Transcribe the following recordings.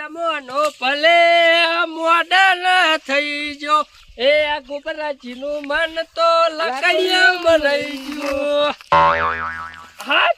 ચમોનો ભલે મોડન થઈ જો એ આ ગોપરાજી નું મન તો લકડિયા મનાઈ ગયો. હા?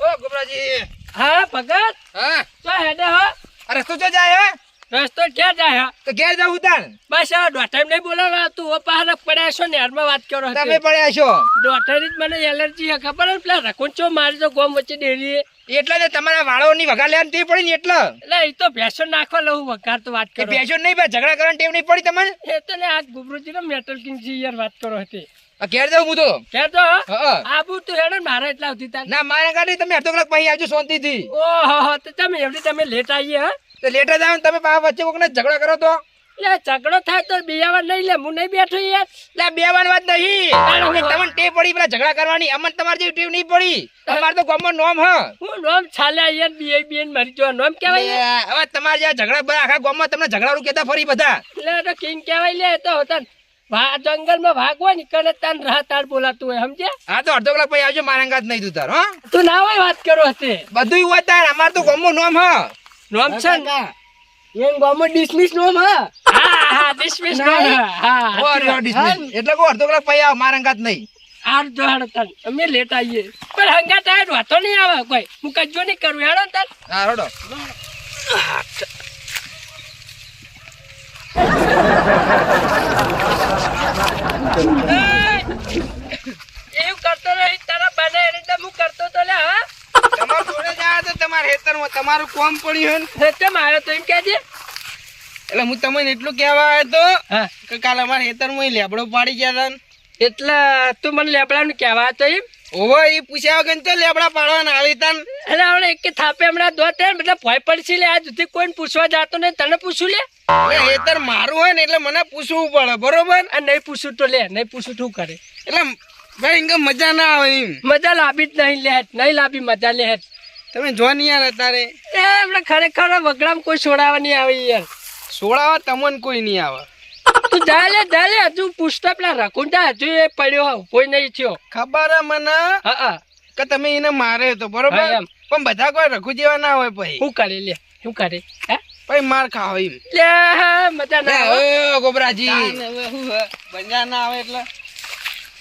ઓ ગોપરાજી. હા ભગત? હા. તો હેડે હા. અરે તું જો જાય હે. રસ્તો ક્યાં જાય? તો ઘેર જવું તાર બસ હવે દોઢ નહીં બોલાવે તું પહાડ પડ્યા છો ને હારમાં વાત કરો તમે પડ્યા છો. દોઢ મને એલર્જી છે ખબર ને પેલા રકુંચો મારી તો ગોમ વચ્ચે ડેરી એટલે જ તમારા વાળોની વગા લેવાની ટેવ પડી ને એટલે? એટલે એ તો ભેંસો નાખવા લઉં વઘાર તો વાત કરો. બેસો નહીં ભાઈ ઝઘડા કરવાની ટેવ નહીં પડી તમને? એ તો ને આ ગુબરુજી નો મેટલ કિંગ છે યાર વાત કરો હતી. ઘેર જાઉં હું તો. ઘેર તો આબુ તું હેડે ને મારા એટલા સુધી તાર. ના મારા ગાડી તમે અડધો કલાક પછી આવજો શાંતિથી. ઓહો તો તમે એવડી તમે લેટ આવીએ હા? તો લેટર જાવ તમે પા વચ્ચે કોકને ઝઘડો કરો તો. લે ઝઘડો થાય તો બિયાવા નહીં લે હું નહીં બેઠો યાર. લે બે વાત નહીં. તમને ટે પડી પેલા ઝઘડા કરવાની. અમને તમારી જેવી ટેવ નહીં પડી. તમારે તો ગામમાં નોમ હ. હું નોમ છાલ્યા યાર બીએ બીએ મરી જો નોમ કહેવાય હવે તમારે જે ઝઘડા બધા આખા ગામમાં તમને ઝઘડાનું કહેતા ફરી બધા. લે તો કિંગ કહેવાય લે તો હોતા વા જંગલમાં ભાગ હોય નીકળે તાન રાહ તાર બોલાતું હોય સમજે હા તો અડધો કલાક પછી આવજો મારા અંગાત નહીં તું તાર હો. તું ના હોય વાત કરો હતી બધું હોય તાર અમારે તો ગામમાં નોમ હ. નોમ છે એમ ગામમાં ડિસમિસ નોમ હા. હા હા ડિસમિસ નોમ હા ઓર dismiss. એટલે કો અડધો કલાક પછી આવ મારા ગાત નહીં. આર જો હેડો તાન અમે લેટ આવીએ. પણ હંગા ટાઈટ વાતો નહીં આવે કોઈ. હું કજો નહીં કરું હેડો ને હા રોડો એવું કરતો રહી તારા બને એ રીતે હું કરતો તો લે હા તમારે જોડે જાય તો તમારા ખેતરમાં તમારું કોમ પડ્યું હોય કેમ આવ્યો તો એમ કહેજે એટલે હું તમને એટલું કહેવા આવ્યો તો હા. કે કાલે અમારા ખેતરમાં લેબડો પાડી ગયા હતા ને. એટલે તું મને લેબડાનું કહેવા તો એમ? ઓહો એ પૂછ્યા વગર તો લેબડા પાડવાના આવી તા એટલે આપણે એક થાપે હમણાં દો તે બધા ભય પડશે લે આ સુધી કોઈને પૂછવા જાતો નહીં તને પૂછું લે? હેતર મારું હોય ને એટલે મને પૂછવું પડે બરોબર? આ નહીં પૂછું તો લે નહીં પૂછું તું કરે? એટલે ભાઈ મજા ના આવે એમ. મજા લાવી જ નહીં લે નહીં લાવી મજા લે. હેઠ. તમે જો નહીં યાર અત્યારે એ આપણે ખરેખર વગડામાં કોઈ છોડાવવા નહીં આવે યાર. છોડાવવા તમને કોઈ નહીં આવે. તું ચાલે લે હજુ પૂછતા પેલા રકુંડા હજુ એ પડ્યો હોવ કોઈ નહીં થયો. ખબર મને? હા કે તમે એને મારે તો બરોબર? એમ. પણ બધા કોઈ રઘુ જેવા ના હોય પછી શું કરે લે શું કરે હે? પછી માર ખાવ એમ. લે મજા ના આવે. ગોબરાજી. બંજા ના આવે એટલે.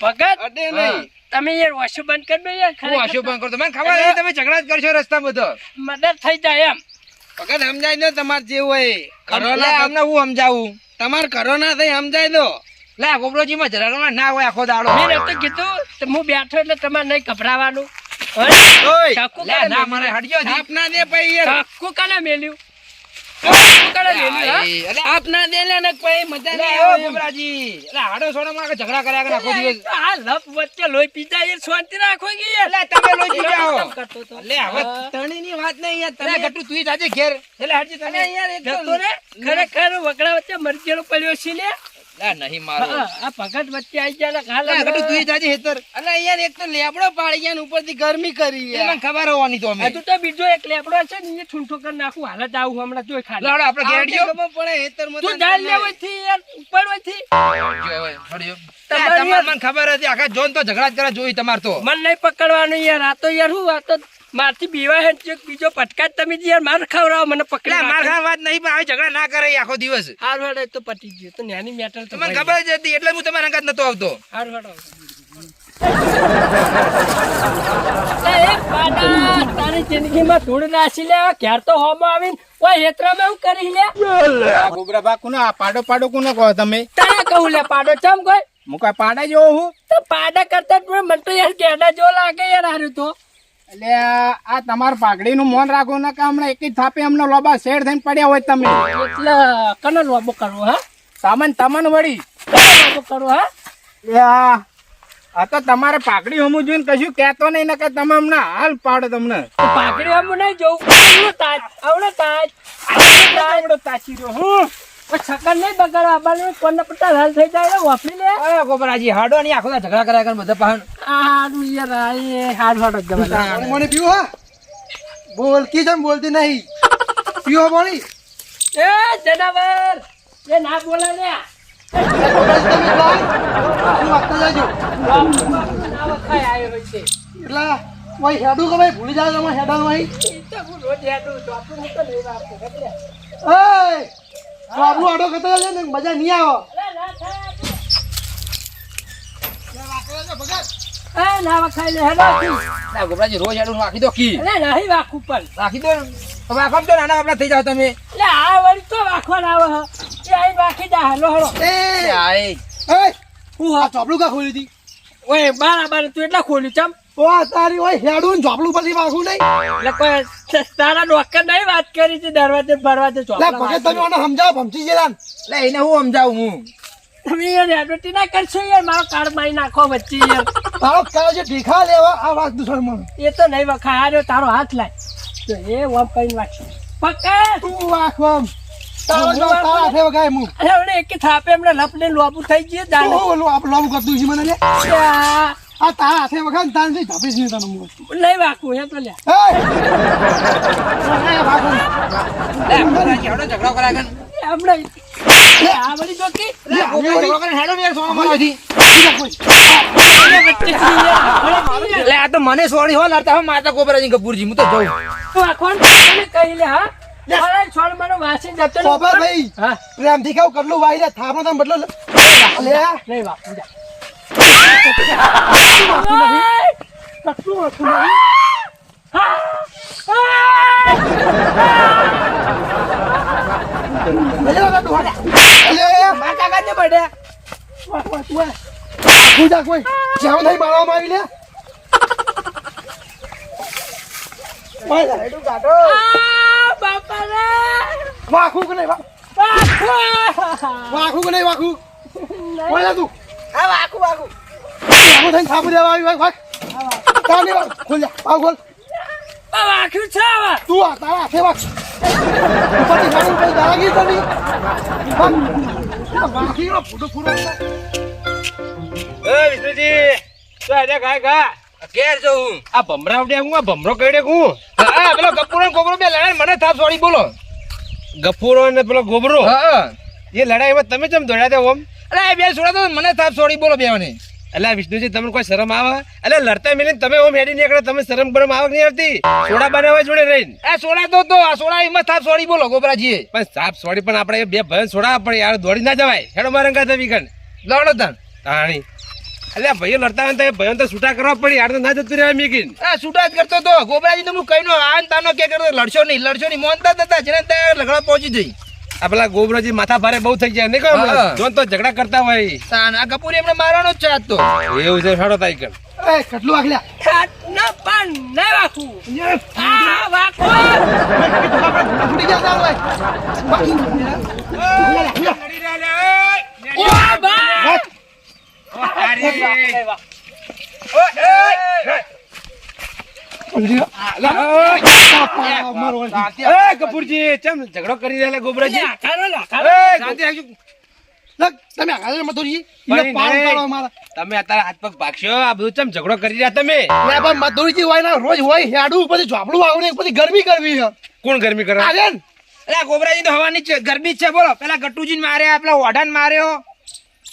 ભગત? અડે નહીં. તમે યાર વાસુ બંધ કરી દો યાર હું આશુ બંધ કરતો મને ખબર છે તમે ઝઘડા જ કરશો રસ્તા બધો. મદદ થઈ જાય એમ. વખત સમજાય દો તમારે જેવું હોય. કરો ના અમને હું સમજાવું? તમારે કરો ના થઈ સમજાય દો. લે ગોબરોજી માં ઝઘડા ના હોય આખો દાડો. મેં તો કીધું તો હું બેઠો એટલે તમારે નહીં ગભરાવાનું. ઓય, ના મેલ્યું? મારે હટજો જી. દે પછી યાર. કાકુ મેલ્યું? ના મજા નહીં માં ઝઘડા કર્યા આખો દિવસ. આ લપ વચ્ચે લોહી પીતા યાર શાંતિ રાખો યાર તમે લોહી પી જાઓ. તો? હવે. તણીની વાત નહીં યાર. તમે ગટ્ટુ તુંય જાજે ઘેર. એટલે હટજી તમે. જતો રે ખરેખર વકડા વચ્ચે મરજેલો પડ્યો છે ને લે, નહીં મારો. આ ભગત વચ્ચે આવી ગયા ને હાલ લે, ગટ્ટુ તુંય હમણાં- જાજે હેતર. અલે યાર એક તો લેબડો પાડી ગયા ઉપરથી ગરમી કરી મને ખબર હોવાની તો અમે. હજુ તો બીજો એક લેબડો છે ને એ કરી નાખું. હાલત આવું હમણાં જોઈ ખાલી. આપણે તું લેવાથી યાર ઉપર વયથી હટજો હવે, હટજો. લે, તમારી તમારે મને ખબર હતી આખા જોન તો ઝઘડા જ જોઈ તમાર તો. મન નહીં પકડવાનું યાર આ તો યાર હું આ તો મારથી બીવા હે ને બીજો પટકા તમે જ યાર માર ખવડાવો મને એટલે પકડી માર ખાવા વાત નહીં પણ આવી ઝઘડા ના કરે આખો દિવસ. હાર હડે તો પટી ગયો. તો નાની મેટર તો મને ખબર જ હતી એટલે હું તમારા અંગાત નતો આવતો. હાર હડો તારી જિંદગીમાં ધૂળ નાસી લે ક્યાર તો હોમ આવીને ઓય હેતરામાં હું કરી લે. ગોબરા બા કુનો પાડો પાડો કુનો કહો તમે? તને કહું લે પાડો ચમ કોઈ? હું કાંઈ પાડા જેવો હું? તો પાડા કરતા જ મને તો યાર કેડા જો લાગે યાર હારું તો. એટલે આ તમારા પાઘડીનું મોન રાખો ને કે હમણાં એક જ થાપે અમને લોબા શેર થઈને પડ્યા હોય તમે. એટલે કનો લોબો કરવો હા? સામાન તમન વળી. લોબો કરવો હા? એ આ આ તો તમારે પાઘડી હમું જોઈને કશું કહેતો નહીં ને કે તમે હમણાં હાલ પાડો તમને. પાઘડી હમું નહીં જોઉં. આવડો તાજ આવડો તાજ. આવડો તાજ. તાચી રહ્યો હું પણ નહીં બગાડવા આવવાનું કોને પટ્ટા લાલ થઈ જાય ને વાપરી લે. અરે ગોબરાજી હાડો ની આખો ઝઘડા કર્યા કરે બધા પાહણ. હાડું યાર આ એ હાડ હાડો મને પીવો હા? બોલ બોલતી નહીં. પીવો પાણી. એ જનાવર એ ના બોલે લે છે? એટલે ભાઈ હેડું કે ભાઈ? ભૂલી જાવ તમે હેડા ભાઈ રોજ હેડું છું. આપણું નહીં. એટલે. આપણું આડો કરતા જાય ને મજા નહીં આવે ના થાય. એ ના વખાય લે હેડો તું. ગોબરાજી રોજ હેડું રાખી દો કી અરે નહીં વાખું પણ રાખી દો ને. તમે તો નાના બાપડા થઈ જાવ તમે એટલે આ વળી તો વાખવા ના આવે. એ અહીં વાખી જા હેલો હેલો એ આય એ હું આ હા ચોપડું કા ખોલી હતી ઓય બરાબર તું એટલા ખોલ્યું ચમ ઓ તારી ઓય હેડું પછી વાગું નહીં. એટલે કોઈ તારા નોકર નહીં વાત કરી છે દરવાજે ફરવાજે લે ચોપડા તમે મને સમજાવો ભમચી ગયેલા ને. એને હું સમજાવું હું. તમે યાર એડવર્ટી ના કરશો યાર મારો કાર્ડ મારી નાખો વચ્ચે યાર. તારો કાળ જે ઢીખા લેવા આ વાત દુશ્મન. મને એ તો નહીં વખાય આર્યો તારો હાથ લાય. તો એ વમ કઈ વાંચી પકડ તું વાખ વાખું એક થાપે હમણે લપને લોબુ થઈ ગયું આપણું લોમ કરતું છે મને લે. આ, તારા હાથે વખત ને તારે જઈ ધાપીશ નહીં તને હું લઈ વાકું એ તો લે. ઝઘડો આ ઝઘડો હેડો ને સોનો આ તો મને સોરી હો લડતા હો માતા ગોબરાજી કપૂરજી હું તો જઉં. તું આખો તને કહી લે હા? છોડ મારો વાસી જતો ને સોબા ભાઈ હા. પ્રેમથી કહું કેટલું વાઈ લે થાપો તમે બદલો લે. લે નહીં વાકું જા. વાખું કે નહીં વાખ- વાખું. કે નહીં વાખું વાહ, લે આખું થઈને થાપું દેવા આવી વાખ તાર નહીં વાખ. ખોલ જા. પાવ ખોલ. વાક્યું છે હવે તું આ તારા હાથે વાખ ઉપરથી મારું ઉપર દાદાગીરી તો નહીં. આ વાખીનો ફૂટો ફૂટો એ વિષ્ણુજી તો આજે ગાય ગા ઘેર જઉં આ ભમરાવડે હું આ ભમરો કઈડે હું? હા પેલો ગોબરો બે લડાઈ મને થાપ સોડી બોલો. ગફુરો ને પેલો ગોબરો? હા. એ લડાઈમાં તમે કેમ દોડ્યા હતા ઓમ? અરે બે છોડા તો મને થાપ સોડી બોલો બે એટલે વિષ્ણુજી તમને કોઈ શરમ આવે? એટલે લડતા મિલીને તમે ઓમ હેડી નીકળે તમે શરમ બરમ આવક નહીં આવતી? સોડા બનાવવા જોડે રહીને. આ સોડા તો તો આ સોડા એમાં સાફ સોડી બોલો ગોબરાજી પણ સાફ સોડી પણ આપણે બે ભયન સોડા પણ યાર દોડી ના જવાય. હેડો મારંગા કાંઈ વીકન લડો તન તાણી. એટલે ભાઈઓ લડતા હોય તો ભાઈઓ તો છૂટા કરવા પડી યાર તો ના જતું રહેવાય મીકીન. આ છૂટા જ કરતો તો. ગોબરાજી તમને કઈ નો આન તાનો કે કરતો લડશો નહીં લડશો નહીં મોનતા હતા જેને ત્યાં લગડા પહોંચી જઈ. આ પેલા ગોબરાજી માથા ભારે બહુ થઈ ગયા નહીં કહો જોન તો ઝઘડા કરતા હોય તાન આ કપૂર એમને મારવાનો જ છે આજ તો એવું છે સાડો તાઈ કર એ કેટલું ખાટ ના પણ નહીં વાકું આ વાકું ફૂટી ગયા ભાઈ ઓ બા એ કપૂરજી ચમ ઝઘડો કરી રહ્યા ગોબરાજી. તમે મધુરજી તમે અત્યારે હાથ પગ ભાગશો આ બધું ચમ ઝઘડો કરી રહ્યા તમે? પણ મધુરજી હોય ને રોજ હોય હેડું પછી ઝોપડું આવડે પછી ગરમી કરવી છે. કોણ ગરમી કરે? અરે ગોબરાજી તો હવાની ગરમી છે બોલો. પેલા ગટ્ટુજી માર્યા પેલા ઓઢાને માર્યો.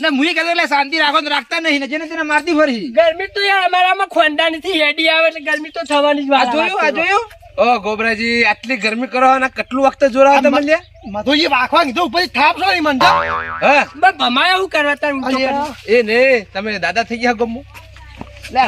ને મુઈ કહેતો એટલે શાંતિ રાખો તો રાખતા નહીં ને જેને તેને મારતી ફરી. ગરમી તો યાર અમારામાં ખોંડાની હેડી આવે એટલે ગરમી તો થવાની જ વાત જોયું આ જોયું? ઓ ગોબરાજી આટલી ગરમી કરો અને કેટલું વખત જોરાવો તમે લ્યા મધુરજી વાખવા કીધું ઉપર થાપ છો નહીં મનતા હે. બસ ભમાયા હું કરવા તાર એ ને તમે દાદા થઈ ગયા ગમો લે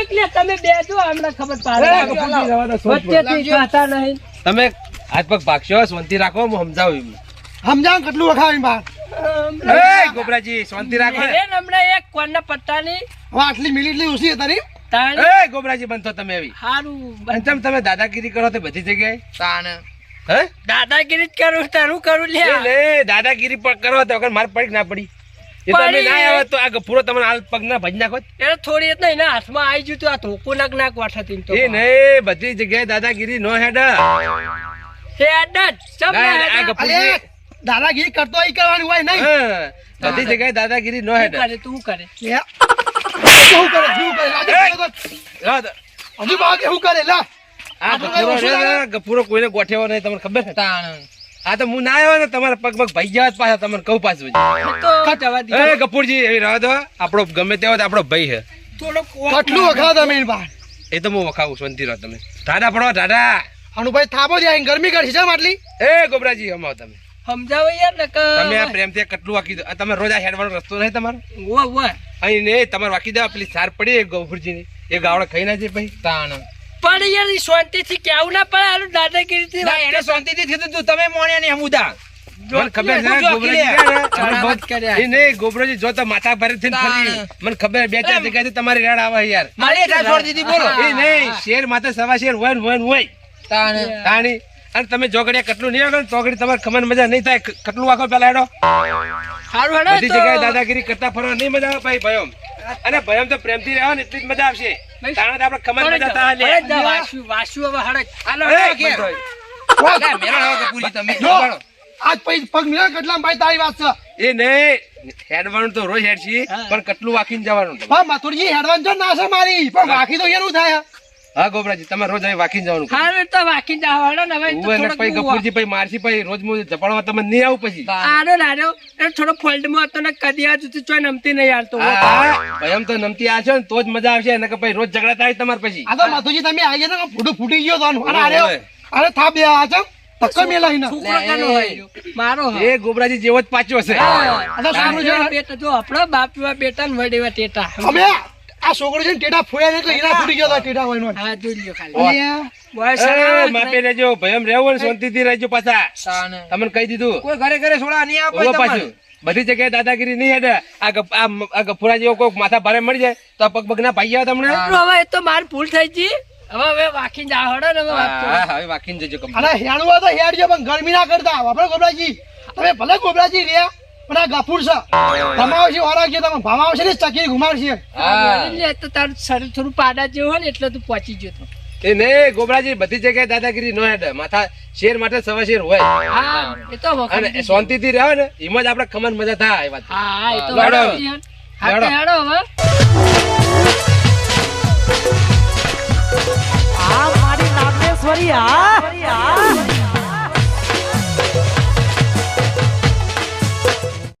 એટલે તમે બે જો હમણાં ખબર પાડે કપૂરજી રવા દો, સોચ પડે. વચ્ચેથી ખાતા નહીં. તમે હાથ પગ ભાગશો શાંતિ રાખો હું સમજાવું એમને. સમજાવ કેટલું વખાવી બહાર એ ગોબરાજી શાંતિ રાખો મેરે ને એક કોણના પત્તાની હવે આટલી મિનિટની ઓછી તારી? તાણી એ ગોબરાજી બનતો તમે એવી હારું અને તમે દાદાગીરી કરો તે બધી જગ્યાએ? હે? દાદાગીરી જ કરું તારું કરું લે લે દાદાગીરી પણ કરો તો વગર માર પડી ના પડી. એ તમે ના આવે તો આ ગફુરો તમને હાલ પગ ના ભજ નાખો એને થોડી જ નહીં હાથમાં આવી ગયું તો આ ધોકું નાક નાક વાઠાતી તો. એ નહીં બધી જગ્યાએ દાદાગીરી નો હેડ. હેડ ચમ ના, હેડા? દાદાગીરી કરતો એ કરવાની હોય નહીં. બધી જગ્યાએ દાદાગીરી નો હેડ. કરે તું કરે? શું કરે શું કરે? હજુ બાકી શું કરે? લા. આ કોઈને નહીં તમને ખબર છે? આ તો હું ના આવ્યો ને તમારા પગ પગ ભાઈ ગયા પાછા તમને કહું પાછું જવા એ એવી આપણો ગમે તે હોય તો આપણો ભાઈ છે. કેટલું વખા તમે એ તો હું વખાવું શાંતિ રહો તમે. ટાટા પડો ટાટા અનુભાઈ થાપો જાય ગરમી કરશે છે માટલી એ ગોબરાજી અમાવ તમે. સમજાવો યાર ને તમે આ પ્રેમથી કેટલું વાકી દો. તમે રોજ આ હેડવાનો રસ્તો નહીં તમારો? વો વો અહીં ને તમારે વાકી દેવા પેલી સાર પડી એ એ ગાવડે ખાઈ ના જાય ભાઈ તાણ. પણ યાર ઈ શાંતિથી કેવું ના પડે? આનું દાદાગીરીથી ના, એને શાંતિથી થયું તું. તમે મોણ્યા નહીં હમુદા મને ખબર ને, મને બે ચાર જગ્યાએથી તમારી રેડ આવે યાર. મારી એટલા દીધી બોલો. એ નહીં શેર માથે સવા શેર હોય ને હોય હોય તાણ. તાણી. અને તમે જોગડિયા કેટલું નહીં આગળ ચોગડી તમારે ખબર મજા નહીં થાય. ક- કેટલું વાગો પેલા હેડો. સારું હેડો બધી જગ્યાએ દાદાગીરી કરતા ફરવા નહીં મજા આવે ભાઈ ભયમ. અને ભયમ તો પ્રેમથી રહેવા ને એટલી જ મજા આવશે. કારણ કે આપણે ખબર મજા તા લે. વાસુ વાસ્યું હવે હડક હાલો એ, હાલો, ઘેર. બંધોય. લે, મેલો હાલો કે પૂરી તમે? આજ પછી પગ મિલા કેટલા ભાઈ તારી વાત છે. એ નહીં હેડવાનું તો રોજ હેડ છીએ પણ કેટલું વાકીને જવાનું. હા મથુરજી હેડવાનું છે ના છે મારી. પણ વાકી તો એનું થાય હા ગોબરાજી તમારે રોજ અહીં વાકીને જવાનું હારું તો વાકી જાઓ, ને હવે તો ઉવે ને પછી બહુ પછી મારસી પછી રોજ મુજબ જપાડવા તમે નહીં આવું પછી? આરો નારો એ થોડો ફોલ્ડમાં હતો ને કદી આ જુતી ચોય નમતી નહીં હાલતો ભાઈ એમ તો નમતી આ છો ને તો જ મજા આવશે. ને કે ભાઈ રોજ ઝઘડા થાય તમારે પછી. આ તો માધુજી તમે આવી ગયા ને ફૂટું ફૂટી ગયો તો. અરે અરે થા બે આ છો. પક્કો મેલા હિના મારો એ ગોબરાજી જેવો જ પાછો હશે. આ તો છોકરો છે. ને, બેટા જો આપણો બાપ બેટા ને વડેવા ટેટા. અમે આ છોકરો છે ને ટેટા ફોયા ને એટલે હીરા ફૂટી ગયો તો ટેટા હોય નો. હા જોઈ લ્યો ખાલી. અલ્યા. માપે રહેજો ભયમ રહેવો ને શાંતિથી રહેજો પાછા. તમને કહી દીધું. કોઈ ઘરે ઘરે સોડા નહીં આપે પાછું. બધી જગ્યાએ દાદાગીરી નહીં હેડે. આ ગફુરા જેવો કોઈ માથા ભારે મળી જાય તો પગ પગ ના પાઈ તમને? હવે તો માર ભૂલ થઈ ગઈ. હવે હવે ને હવે હવે જજો કમ તો હેડજો પણ ગરમી ના કરતા. આપણે ગોબરાજી. તમે ભલે ગોબરાજી રહ્યા. પણ આ ગફુર છે. ભમાવશે ઓરાવશે તમે ભમાવશે ને ચકી ઘુમાવશે હા. તો તારું શરીર થોડું પાડા જેવું હોય ને એટલે તું પહોંચી ગયો તો. એ નહીં ગોબરાજી બધી જગ્યાએ દાદાગીરી નો હેડે. માથા શેર માટે સવા શેર હોય. હા એ તો અને શાંતિ શાંતિથી રહે ને એમાં જ આપણે ખમન મજા થાય એ વાત. હા હા એ તો હાડો હે. હા હેડો. હેડો હવે. આ મારી નામેશ્વરી આ